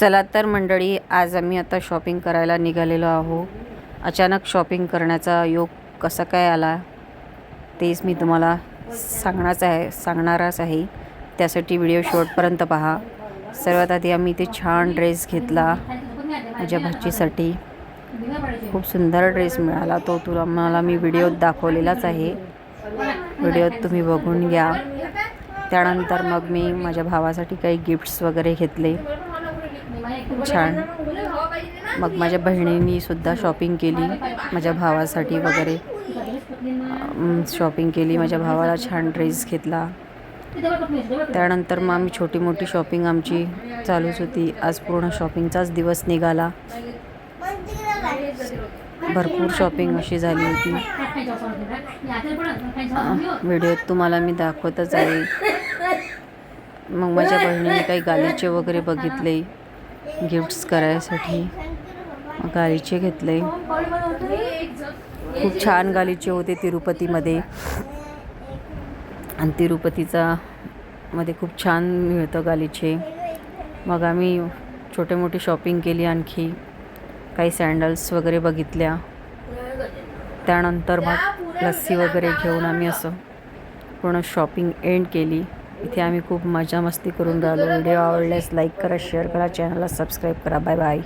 चला तर मंडळी आज आम्ही आता शॉपिंग करायला निघालेलो आहो अचानक शॉपिंग करण्याचा योग कसा काय आला तेच मी तुम्हाला सांगणारच आहे सांगणारच आहे. त्यासाठी व्हिडिओ शॉर्टपर्यंत पहा. सर्वात आधी आम्ही इथे छान ड्रेस घेतला माझ्या भाचीसाठी. खूप सुंदर ड्रेस मिळाला तो तुला मला मी व्हिडिओत दाखवलेलाच आहे. व्हिडिओत तुम्ही बघून घ्या. त्यानंतर मग मी माझ्या भावासाठी काही गिफ्ट्स वगैरे घेतले. छान. मग माझ्या बहिणींनी सुद्धा शॉपिंग केली माझ्या भावासाठी वगैरे. शॉपिंग केली माझ्या भावाला छान ड्रेस घेतला. त्यानंतर मग आम्ही छोटी मोठी शॉपिंग आमची चालूच होती. आज पूर्ण शॉपिंगचाच दिवस निघाला. भरपूर शॉपिंग अशी झाली होती. व्हिडिओत तुम्हाला मी दाखवतच आहे. मग माझ्या बहिणीने काही गालीचे वगैरे बघितले. गिफ्ट्स करायसाठी. मग गालीचे घेतले. खूप छान गालीचे होते तिरुपतीमध्ये. आणि तिरुपतीचा मध्ये खूप छान मिळतं गालीचे मग आम्ही छोटे मोठी शॉपिंग केली आणखी. काही सँडल्स वगैरे बघितल्या. त्यानंतर मग लस्सी वगैरे घेऊन आम्ही असं पूर्ण शॉपिंग एंड केली. इथे आम्ही खूप मजा मस्ती करून राहिलो. व्हिडिओ आवडल्यास लाईक करा शेअर करा चॅनलला सबस्क्राईब करा. Bye bye